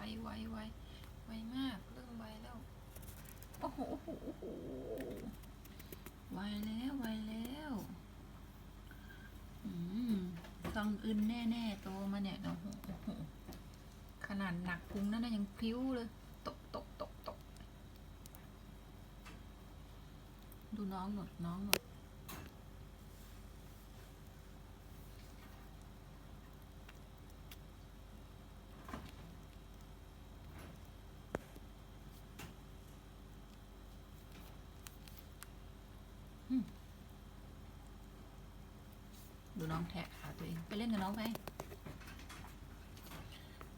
ไวไวไวมากเริ่มไวแล้วโอ้โหโอ้โหโอ้โหไวแล้วไวแล้วอืมต้องอึนแน่ๆโตมาเนี่ยโอ้โหโอ้โหขนาดหนักพุงนั่นนะยังพลิ้วเลยตกตกตกตกดูน้องหนดน้องหนด ดูน้องแทะขาตัวเอง ไปเล่นกับน้องไป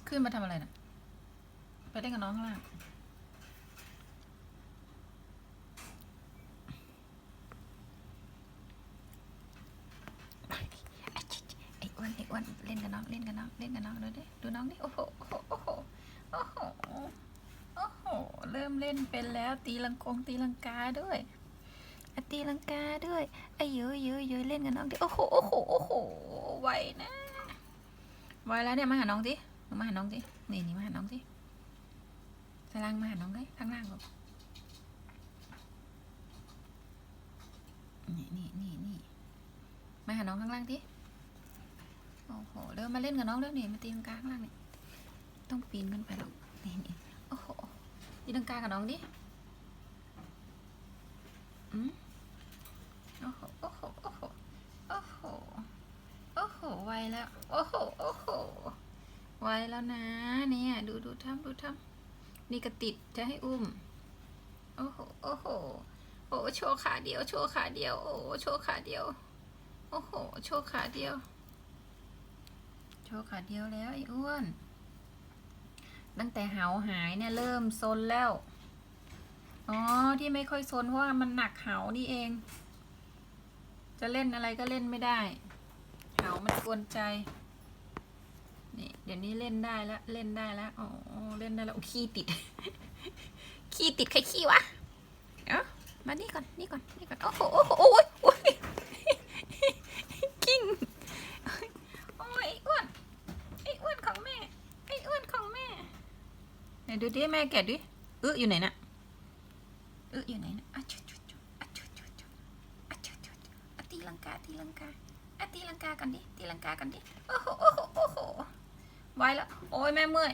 ขึ้นมาทำอะไรนะ่ะ ไปเล่นกับน้องข้างล่างไอ้อ้วนไอ้อ้วนเล่นกับน้องเล่นกับน้องเล่นกับน้องดูดิดูน้องดิโอ้โหโอ้โหโอ้โหโอ้โหเริ่มเล่นเป็นแล้วตีลังกงตีลังกาด้วยตีลังกาด้วยไอ้เยอะเยอะเยอะเล่นกับน้องดิโอ้โหโอ้โห อ้โหไวนะไวแล้วเนี่ยมาหาน้องดิมาหาน้องดินี่นี่มาหาน้องดิสลังมาหาน้องเลยข้างล่างลูกนี่นี่นี่นี่มาหาน้องข้างล่างดิโอ้โหเริ่มมาเล่นกับน้องแล้วนี่มาตีลังกาข้างล่างนี่ต้องปีนขึ้นไปหรอกนี่นี่โอ้โหตีลังกากับน้องดิอืมโอ้โหโอ้โหโอ้โหโอ้โหโอ้โหไว แล้ว โอ้โห โอ้โห ไวแล้วนะ เนี่ย ดูดูทำดูทำนี่ก็ติดจะให้อุ้ม โอ้โห โอ้โห โอ้โหโชว์ขาเดียว โชว์ขาเดียว โอ้โหโชว์ขาเดียว โอ้โห โชว์ขาเดียว โชว์ขาเดียวแล้วไอ้อ้วน ตั้งแต่เหาหายเนี่ยเริ่มซนแล้ว อ๋อ ที่ไม่ค่อยซนเพราะว่ามันหนักเหานี่เอง จะเล่นอะไรก็เล่นไม่ได้ เหามันกวนใจ นี่ เดี๋ยวนี้เล่นได้แล้ว เล่นได้แล้ว อ๋อ เล่นได้แล้วขี้ติด ขี้ติดใครขี้วะ เอ้ามานี่ก่อน นี่ก่อน นี่ก่อน โอ้โห โอ้โหโอ้ยโอ้ยกิ้ง โอ้ยอ้อ้วน ไอ้อ้วนของแม่ ไอ้อ้วนของแม่ ไหนดูดิแม่แกะดิเอออยู่ไหนน่ะเอออยู่ไหนน่ะอะจุดจุดจุดอะจุดจุดจุดอะจุดจุดจุดอะตีลังกาตีลังกา อะตีลังกากันดิตีลังกากันดิโอ้โหโอ้โหโอ้โหไวแล้วโอ้ยแม่เมื่อย